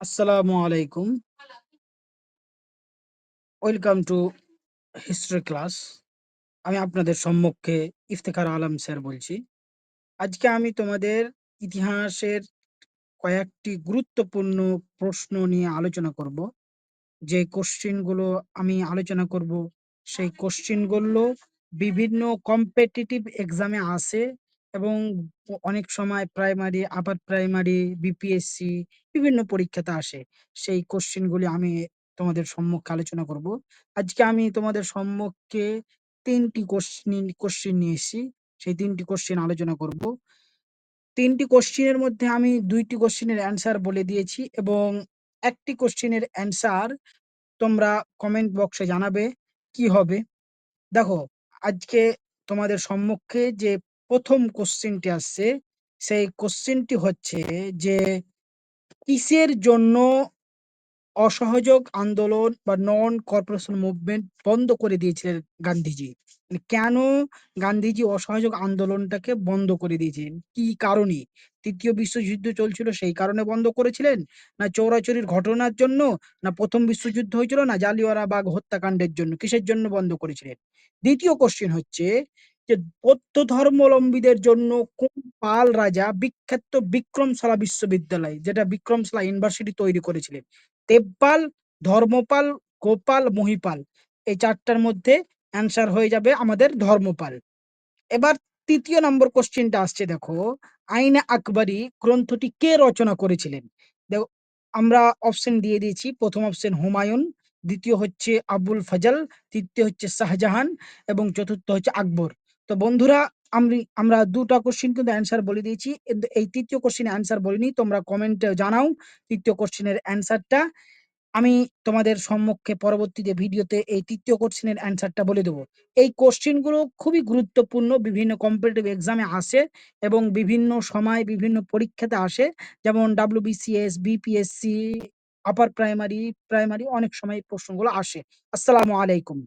আসসালামু আলাইকুম। Welcome to history class. আমি আপনাদের সম্মুখে ইফতেখার আলম স্যার বলছি। আজকে আমি তোমাদের ইতিহাসের কয়েকটি গুরুত্বপূর্ণ প্রশ্ন নিয়ে আলোচনা করব। যে কোশ্চেনগুলো আমি আলোচনা করব, সেই কোশ্চেনগুলো বিভিন্ন কম্পিটিটিভ এক্সামে আসে এবং অনেক সময় প্রাইমারি, আপার প্রাইমারি, বিপিএসসি বিভিন্ন পরীক্ষাতে আসে। সেই কোশ্চেন গুলি আমি তোমাদের সম্মুখে আলোচনা করব। আজকে আমি তোমাদের সম্মুখে ৩ টি কোশ্চিন কোশ্চেন নিয়ে এসেছি। সেই ৩ টি কোশ্চেন আলোচনা করব। ৩ টি কোশ্চেনের মধ্যে আমি ২ টি কোশ্চেনের অ্যান্সার বলে দিয়েছি এবং ১ টি কোশ্চেনের অ্যান্সার তোমরা কমেন্ট বক্সে জানাবে কি হবে। দেখো আজকে তোমাদের সম্মুখে যে ১ম কোশ্চেনটি আসছে, সেই কোশ্চেনটি হচ্ছে যে কিসের জন্য অসহযোগ আন্দোলন বা নন কর্পোরেশন মুভমেন্ট বন্ধ করে দিয়েছিলেন গান্ধীজি? মানে কেন গান্ধীজি অসহযোগ আন্দোলনটাকে বন্ধ করে দিয়েছিলেন? কি কারণে? তৃতীয় বিশ্বযুদ্ধ চলছিল সেই কারণে বন্ধ করেছিলেন? না চৌরাচুরির ঘটনার জন্য? না প্রথম বিশ্বযুদ্ধ হয়েছিল? না জালিয়ানওয়ালাবাগ হত্যাকাণ্ডের জন্য? কিসের জন্য বন্ধ করেছিলেন? দ্বিতীয় কোশ্চেন হচ্ছে যে বৌদ্ধ ধর্মাবলম্বীদের জন্য কোন পাল রাজা বিখ্যাত বিক্রমশালা বিশ্ববিদ্যালয় যেটা বিক্রমশালা ইউনিভার্সিটি তৈরি করেছিলেন? দেবপাল, ধর্মপাল, গোপাল, মহিপাল। এই চারটার মধ্যে অ্যান্সার হয়ে যাবে আমাদের ধর্মপাল। এবার তৃতীয় নম্বর কোশ্চেনটা আসছে দেখো, আইন-এ আকবরী গ্রন্থটি কে রচনা করেছিলেন? দেখো আমরা অপশন দিয়ে দিয়েছি। প্রথম অপশন হুমায়ুন, দ্বিতীয় হচ্ছে আবুল ফজল, তৃতীয় হচ্ছে শাহজাহান এবং চতুর্থ হচ্ছে আকবর। তো বন্ধুরা আমরি আমরা ২ টা কোশ্চেন কিন্তু অ্যান্সার বলে দিয়েছি। এই তৃতীয় কোশ্চেনের অ্যান্সার বলিনি। তোমরা কমেন্টে জানাও ৩য় কোশ্চেনের অ্যান্সারটা। আমি তোমাদের সম্মুখে পরবর্তীতে ভিডিওতে এই তৃতীয় কোশ্চেনের অ্যান্সারটা বলে দেবো এই কোশ্চেনগুলো খুবই গুরুত্বপূর্ণ বিভিন্ন কম্পিটিটিভ এক্সামে আসে এবং বিভিন্ন সময় বিভিন্ন পরীক্ষাতে আসে। যেমন WBCS, BPSC, upper primary, primary অনেক সময় প্রশ্নগুলো আসে। আসসালামু আলাইকুম।